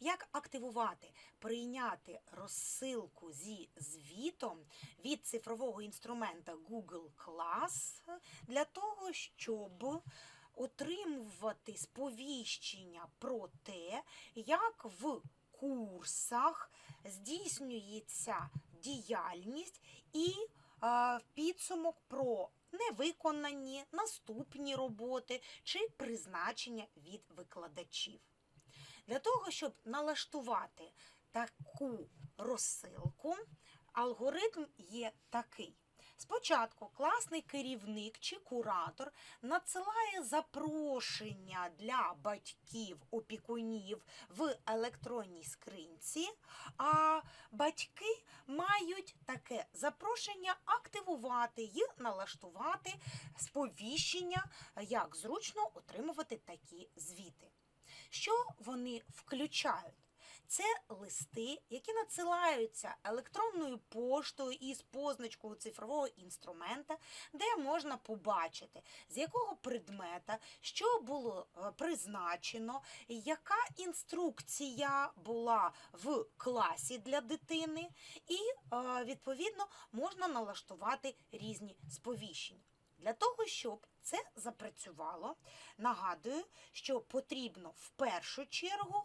Як активувати, прийняти розсилку зі звітом від цифрового інструмента Google Class для того, щоб отримувати сповіщення про те, як в курсах здійснюється діяльність і підсумок про невиконані наступні роботи чи призначення від викладачів. Для того, щоб налаштувати таку розсилку, алгоритм є такий. Спочатку класний керівник чи куратор надсилає запрошення для батьків, опікунів в електронній скринці, а батьки мають таке запрошення активувати і налаштувати сповіщення, як зручно отримувати такі звіти. Що вони включають? Це листи, які надсилаються електронною поштою із позначкою цифрового інструмента, де можна побачити, з якого предмета, що було е, призначено, яка інструкція була в класі для дитини, і е, відповідно можна налаштувати різні сповіщення. Для того, щоб це запрацювало, нагадую, що потрібно в першу чергу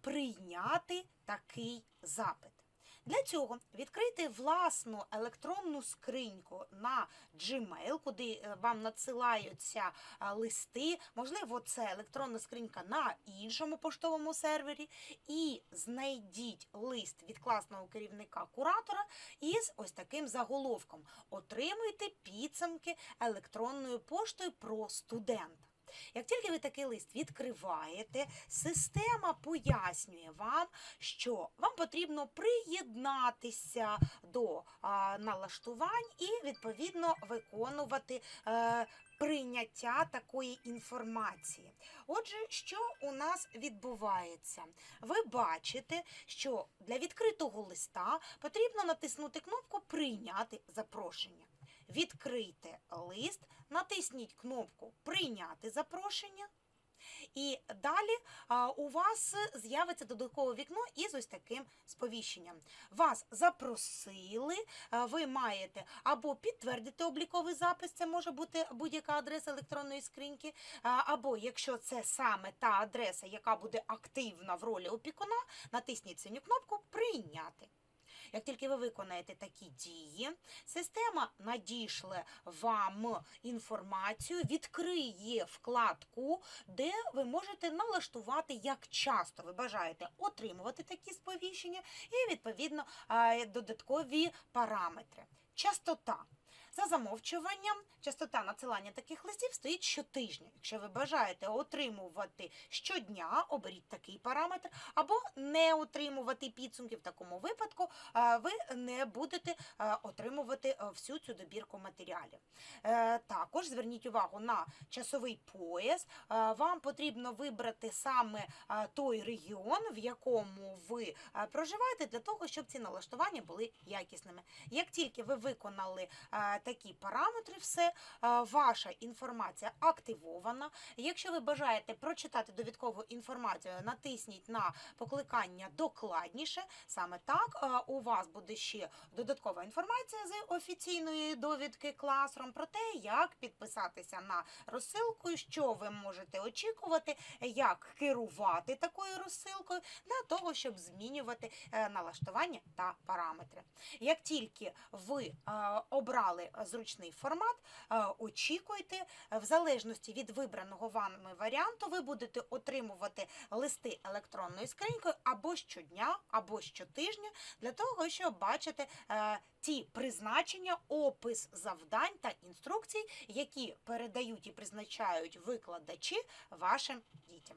прийняти такий запит. Для цього відкрийте власну електронну скриньку на Gmail, куди е, вам надсилаються е, листи. Можливо, це електронна скринька на іншому поштовому сервері. І знайдіть лист від класного керівника куратора із ось таким заголовком: Отримуйте підсумки електронною поштою про студента. Як тільки ви такий лист відкриваєте, система пояснює вам, що вам потрібно приєднатися до налаштувань і відповідно виконувати. Е, Прийняття такої інформації. Отже, що у нас відбувається? Ви бачите, що для відкритого листа потрібно натиснути кнопку Прийняти запрошення. Відкрийте лист, натисніть кнопку Прийняти запрошення. І далі у вас з'явиться додаткове вікно із ось таким сповіщенням. Вас запросили, ви маєте або підтвердити обліковий запис, це може бути будь-яка адреса електронної скриньки, або якщо це саме та адреса, яка буде активна в ролі опікуна, натисніть синю кнопку Прийняти. Як тільки ви виконаєте такі дії, система надійшла вам інформацію, відкриє вкладку, де ви можете налаштувати, як часто ви бажаєте отримувати такі сповіщення, і відповідно е, додаткові параметри. Частота. За замовчуванням, частота надсилання таких листів стоїть щотижня. Якщо ви бажаєте отримувати щодня, оберіть такий параметр, або не отримувати підсумки. В такому випадку е, ви не будете е, отримувати е, всю цю добірку матеріалів. Також зверніть увагу на часовий пояс. Вам потрібно вибрати саме той регіон, в якому ви проживаєте, для того, щоб ці налаштування були якісними. Як тільки ви виконали такі параметри, все, е, ваша інформація активована. Якщо ви бажаєте прочитати довідкову інформацію, натисніть на покликання докладніше. Саме так е, у вас буде ще додаткова інформація з офіційної довідки Classroom про те, як підписатися на розсилку, що ви можете очікувати, як керувати такою розсилкою для того, щоб змінювати е, налаштування та параметри. Як тільки ви обрали зручний формат, е, очікуйте, в залежності від вибраного вами варіанту, ви будете отримувати листи електронною скринькою або щодня, або щотижня, для того, щоб бачити е, ті призначення, опис завдань та інструкцій, які передають і призначають викладачі вашим дітям.